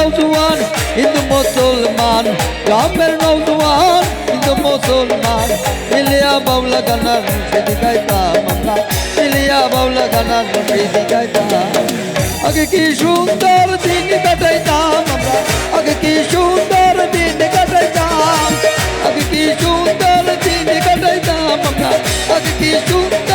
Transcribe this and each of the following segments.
নৌজওয়ান হিন্দু মুসলমান গ্রামের নৌজওয়ান হিন্দু মুসলমান। মিলিয়া বাউলা গানার মুর্শিদি গাইতাম আমরা। মিলিয়া বাউলা গানার মুর্শিদি গাইতাম। আগে কি সুন্দর দিন কাটাইতাম আমরা। আগে কি সুন্দর দিন কাটাইতাম। আগে কি সুন্দর দিন কাটাইতাম আমরা। আগে কি সুন্দর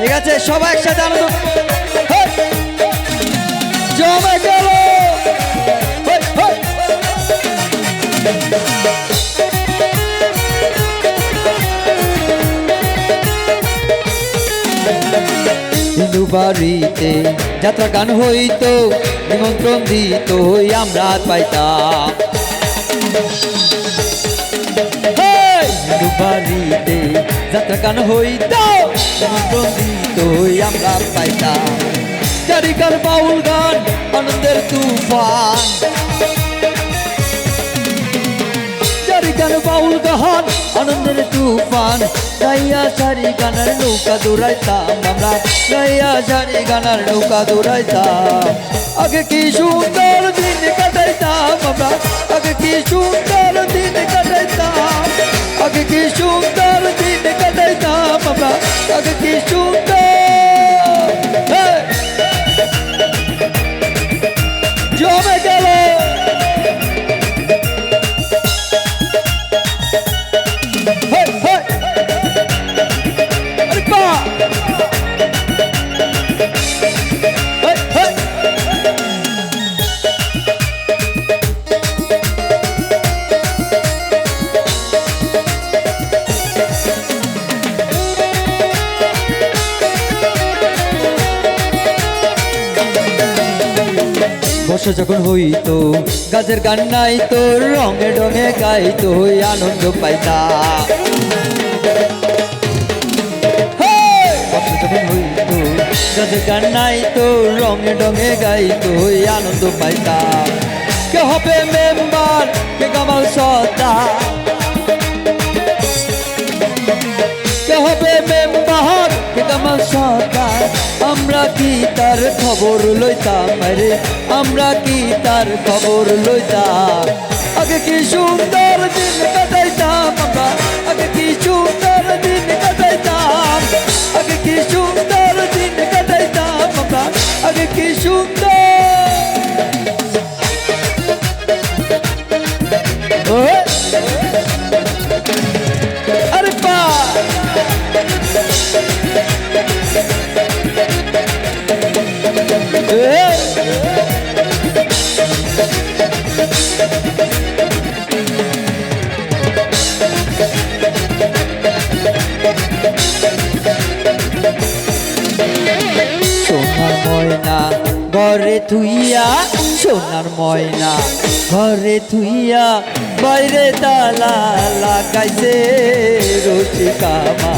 ঠিক আছে, সবাই একসাথে আনন্দ বাড়িতে যাত্রা গান হইতো, নিমন্ত্রণ দিত, হই আমরা পাইতাম। বাড়িতে যাত্রা গান হইতো নিমন্ত্রণ দিত হই আমরা পাইতাম। চারিকার বাউল গান, আনন্দের তুফান। চারিকার বাউল গান, আনন্দের তুফান। গাইয়া সারি গানার নৌকা দৌড়াইতাম আমরা। গাইয়া সারি গানার নৌকা দৌড়াইতাম। আগে কি সুন্দর দিন কাটাইতাম আমরা। আগে কি সুন্দর দিন আমরা আগে বর্ষা যখন হইতো গাছের গান নাই তো রঙে রঙে গাইতো, হই আনন্দ পাইতা বর্ষা যখন হইতো গাছের গান নাই তো রঙে রঙে গাইতো, হই আনন্দ পাইতা কে হবে মেম্বার, কে কামাল সদা কে হবে মেম্বার, কে কামাল সরকার আমরা কি তার খবর লইতাম? রে আমরা কি তার খবর লইতাম? আগে কি সুন্দর দিন কাটাইতাম আমরা? আগে কি ঘরে থুইয়া সোনার ময়না, ঘরে থুইয়া বাইরে তালা লাগাইছে রসিকামা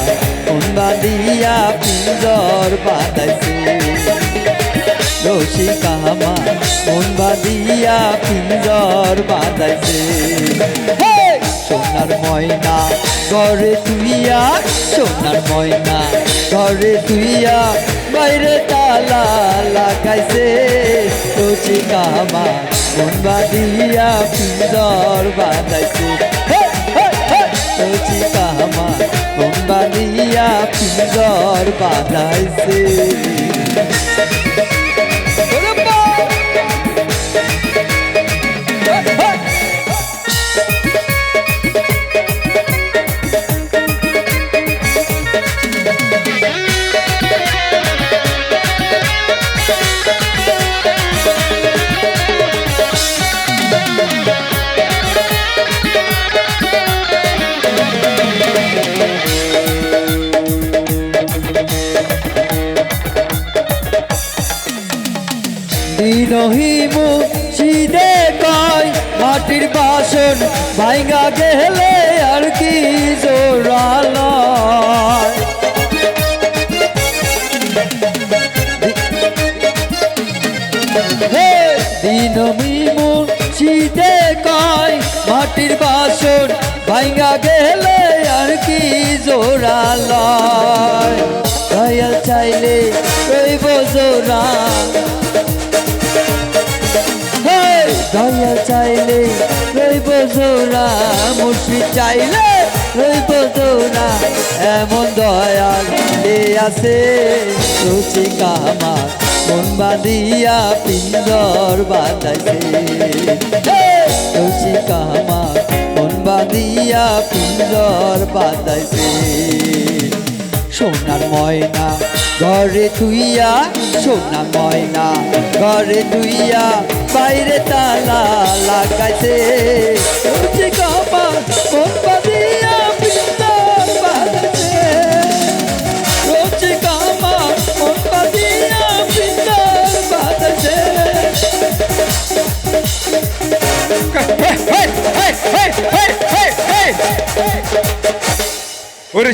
কোন বাঁধিয়া পিঞ্জর বাঁধাইছে রসিকামা মন বাঁধিয়া পিঞ্জর বাঁধাইছে! সোনার ময়না, ঘরে তুইয়া সোনার ময়না, ঘরে তুইয়া বাইরে তালা লাগাইছে রসিকামা মন বাঁধিয়া পিঞ্জর বাঁধাইছে হে! হে! হে! রসিকামা মন বাঁধাইছে ওরে বাবা! দিনহিমু সিদে কয় মাটির বাসন ভাইঙ্গা গেলে আর কি জোরাল দিন মাটির বাসন ভাইঙ্গা গেলে আর কি জোড়া লয় চাইলে রইব জোড়া। হে দয়াল চাইলে রইব জোড়া। মুর্শিদ চাইলে রইব জোড়া। এমন দয়াল লে আছে, রুচি কামার মন বাঁধিয়া পিঞ্জর বাঁধাইছে। রুচি মন বাঁধিয়া পিঞ্জর বাঁধাইছে সোনার ময়না ঘরে তুইয়া সোনার ময়না ঘরে তুইয়া বাইরে তালা লাগাইছে। রুচি ഒരു